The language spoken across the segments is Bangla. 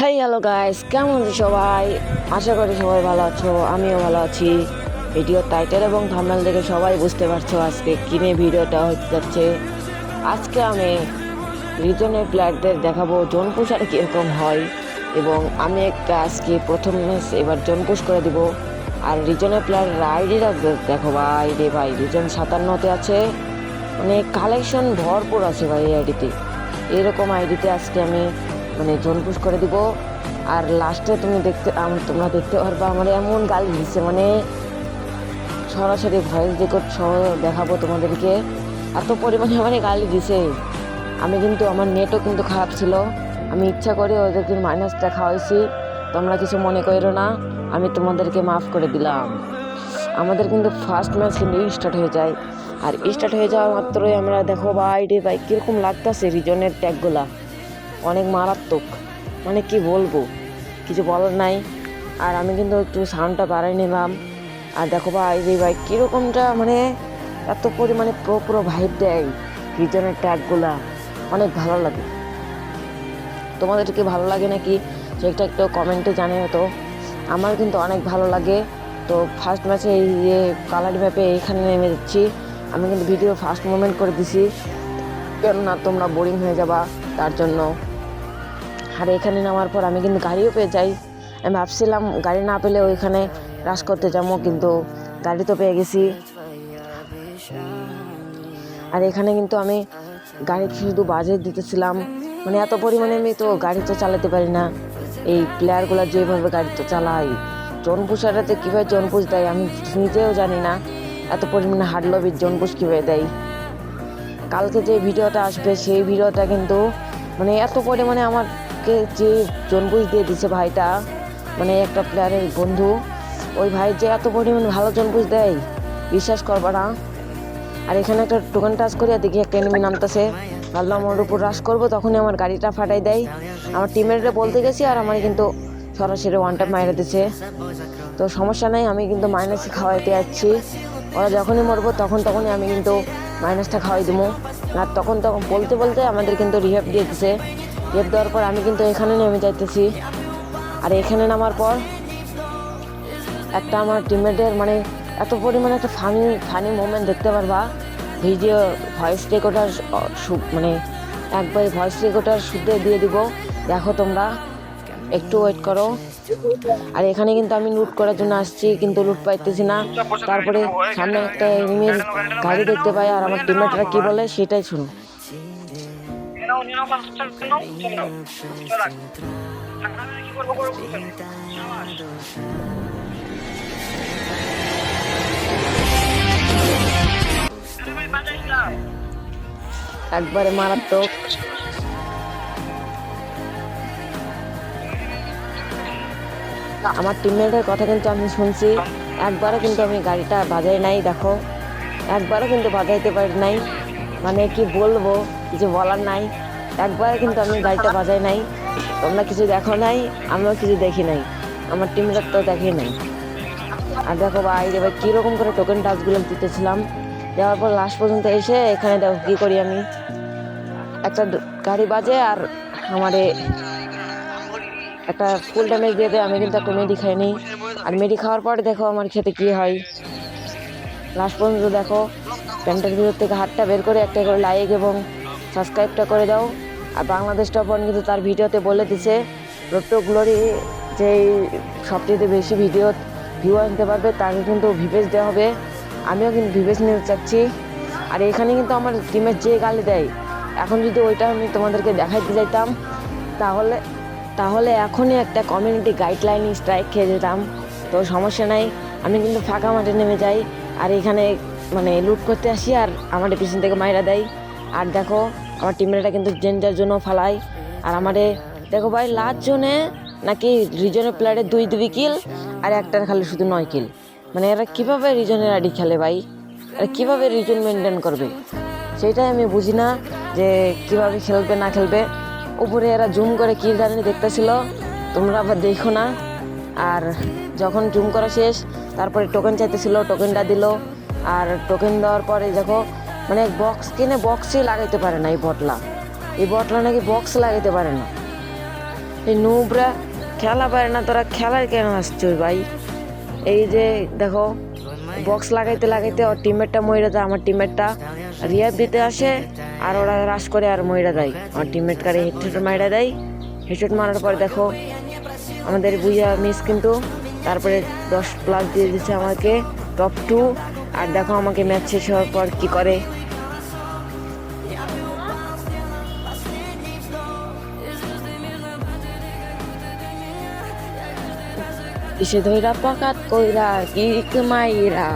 হেই হ্যালো গাইস কেমন আছো সবাই? আশা করি সবাই ভালো আছো, আমিও ভালো আছি। ভিডিও টাইটেল এবং থাম্বনেল দেখে সবাই বুঝতে পারছ আজকে কিনে ভিডিওটা হতে যাচ্ছে। আজকে আমি রিজনের প্লেয়ারদের দেখাবো জোনপুষ আর কীরকম হয় এবং আমি একটা আজকে প্রথম ম্যাচ এবার জোনপুষ করে দিব। আর রিজনের প্লেয়ারের আইডিটা দেখো ভাই রে ভাই, রিজন সাতান্নতে আছে। মানে কালেকশন ভরপুর আছে ভাই আইডিতে। এরকম আইডিতে আজকে আমি মানে জোনপুশ করে দিব। আর লাস্টে তুমি দেখতে তোমরা দেখতে পারবা আমার এমন গালি দিচ্ছে মানে সরাসরি ভয়েস রেকর্ড সহ দেখাবো তোমাদেরকে। এত পরিমাণে মানে গালি দিছে। আমি কিন্তু, আমার নেটও কিন্তু খারাপ ছিল। আমি ইচ্ছা করে ওদেরকে মাইনাসটা খাওয়াইছি। তোমরা কিছু মনে করো না, আমি তোমাদেরকে মাফ করে দিলাম। আমাদের কিন্তু ফার্স্ট ম্যাচ কিন্তু স্টার্ট হয়ে যায়। আর স্টার্ট হয়ে যাওয়া মাত্রই আমরা দেখো ভাই রে ভাই, কীরকম লাগতেছে রিজনের ট্যাগগুলা অনেক মারাত্মক। মানে কি বলব? কিছু বলার নাই। আর আমি কিন্তু একটু সাউন্ডটা বাড়াই নিলাম। আর দেখো ভাই রে ভাই, কীরকমটা মানে এত পরিমাণে পুরো পুরো ভাইব দেয় রিজনের ট্যাগগুলা অনেক ভালো লাগে। তোমাদেরকে ভালো লাগে নাকি? সেটা একটু কমেন্টে জানিও তো। আমার কিন্তু অনেক ভালো লাগে। তো ফার্স্ট ম্যাচে এই যে কালার ম্যাপে এইখানে নেমে যাচ্ছি। আমি কিন্তু ভিডিও ফার্স্ট মুভমেন্ট করে দিছি। কেননা তোমরা বোরিং হয়ে যাবা তার জন্য। আর এখানে নামার পর আমি কিন্তু গাড়িও পেয়ে যাই। আমি ভাবছিলাম গাড়ি না পেলে ওইখানে রাশ করতে যাব, কিন্তু গাড়ি তো পেয়ে গেছি। আর এখানে কিন্তু আমি গাড়ি শুধু বাজে দিতেছিলাম। মানে এত পরিমাণে আমি তো গাড়ি তো চালাতে পারি না। এই প্লেয়ারগুলো যেভাবে গাড়ি তো চালাই জনপুষারাতে কীভাবে জনপুষ দেয় আমি নিজেও জানি না। এত পরিমাণে হাডলবির জনপুষ কীভাবে দেয়? কালকে যে ভিডিওটা আসবে, সেই ভিডিওটা কিন্তু মানে এত পরিমাণে আমাকে যে জনপুষ দিয়ে দিছে ভাইটা মানে একটা প্লেয়ারের বন্ধু, ওই ভাই যে এত পরিমাণ ভালো জনপুষ দেয়, বিশ্বাস করবা না। আর এখানে একটা টোকেন টাচ করিয়া দেখি একটা এনিমি নামতেছে। ভাবলাম ওর উপর রাশ করব, তখনই আমার গাড়িটা ফাটাই দেয়। আমার টিমেটরে বলতে গেছি, আর আমার কিন্তু সরাসরি ওয়ান টাইম মাইরে দিছে। তো সমস্যা নাই, আমি কিন্তু মাইনাসে খাওয়াইতে যাচ্ছি। ওরা যখনই মরবো, তখন তখনই আমি কিন্তু মাইনাসটা খাওয়াই দেবো আর তখন তখন বলতে বলতে আমাদের কিন্তু রিহেপ দিয়ে দিছে। রিহেপ দেওয়ার পর আমি কিন্তু এখানে নেমে যাইতেছি। আর এখানে নামার পর একটা আমার টিমমেটের মানে এত পরিমাণে একটা ফানি ফানি মোমেন্ট দেখতে পারবা। ভিডিও ভয়েস রেকর্ডার মানে একবার ভয়েস রেকর্ডার শুদ্ধ দিয়ে দিব। দেখো তোমরা, একটু ওয়েট করো। আর এখানে কিন্তু আমি লুট করার জন্য আসছি, কিন্তু লুট পাইতেছি না। তারপরে সামনে একটা এনিমির গাড়ি দেখতে পাই, আর আমার টিমমেটরা কি বলে সেটাই শুনো। একবারে মারাত্মক। আমার টিমমেটের কথা কিন্তু আমি শুনছি। একবারও কিন্তু আমি গাড়িটা বাজাই নাই, দেখো। একবারও কিন্তু বাজাইতে পারি নাই। মানে কি বলব, কিছু বলার নাই। একবারও কিন্তু আমি গাড়িটা বাজাই নাই। তোমরা কিছু দেখো নাই, আমিও কিছু দেখি নাই। আমার টিমমেট তো দেখি নাই। আর দেখো ভাই রে ভাই কীরকম করে টোকেন টাচগুলো দিতেছিলাম। দেওয়ার পর লাস্ট পর্যন্ত এসে এখানে দেখো কী করি আমি। একটা গাড়ি বাজে আর আমারে একটা ফুল ড্যামেজ দিয়ে দেয়, আমি কিন্তু একটা মেডি খাই নিই। আর মেডি খাওয়ার পরে দেখো আমার খেতে কী হয়। লাস্ট পর্যন্ত দেখো, প্যান্টের ভিতর থেকে হাতটা বের করে একটা করে লাইক এবং সাবস্ক্রাইবটা করে দাও। আর বাংলাদেশ টপ ওয়ান কিন্তু তার ভিডিওতে বলে দিছে রোট্টো গ্লোরি যেই সবচেয়ে বেশি ভিডিও ভিউ আনতে পারবে, তাকে কিন্তু ভিভেজ দেওয়া হবে। আমিও কিন্তু ভিভেজ নিতে চাচ্ছি। আর এখানে কিন্তু আমার টিমের যে গালি দেয়, এখন যদি ওইটা আমি তোমাদেরকে দেখাইতে যাইতাম, তাহলে তাহলে এখনই একটা কমিউনিটি গাইডলাইন স্ট্রাইক খেয়ে যেতাম। তো সমস্যা নাই, আমি কিন্তু ফাঁকা মাঠে নেমে যাই। আর এখানে মানে লুট করতে আসি আর আমাদের পিছন থেকে মাইরা দেয়। আর দেখো, আমার টিমমেটরা কিন্তু জেনজার জন্য ফালাই। আর আমারে দেখো ভাই লাস্ট জোনে নাকি রিজনের প্লেয়ারের দুই দুই কিল আর একটার খালি শুধু নয় কিল মানে এরা কীভাবে রিজনের আইডি খেলে ভাই? এরা কীভাবে রিজন মেনটেন করবে? সেটাই আমি বুঝি না যে কীভাবে খেলবে, না খেলবে। উপরে এরা জুম করে কী জানি দেখতেছিল। তোমরা আবার দেখো না। আর যখন জুম করা শেষ, তারপরে টোকেন চাইতেছিল টোকেনটা দিল। আর টোকেন দেওয়ার পরে দেখো মানে বক্স কিনে বক্সই লাগাইতে পারে না এই বটলা। এই বটলা নাকি বক্স লাগাইতে পারে না। এই নুবরা খেলা পারে না, তোরা খেলায় কেন আসছিস ভাই? এই যে দেখো বক্স লাগাইতে লাগাইতে ওর টিমমেটটা মরে যায়, আমার টিমমেটটা রিয়াব দিতে আসে, আর ওরা রাশ করে আর মরে দেয় আমার টিমমেট কারে হেডশট মারা দেয়। হেডশট মারার পর দেখো, আমাদের বুঝা মিস কিন্তু, তারপরে দশ প্লাস দিয়ে দিচ্ছে আমাকে টপ টু আর দেখো আমাকে ম্যাচ শেষ হওয়ার পর কি করে। ইসে ধইরা পাকাত কইরা কি মাইরা,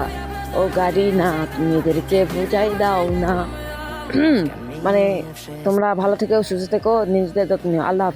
ও গাড়ি না, তুমি এদেরকে বুঝাই দাও না। মানে তোমরা ভালো থেকো, সুস্থ থেকো, নিজেদের যত্ন। আল্লাহ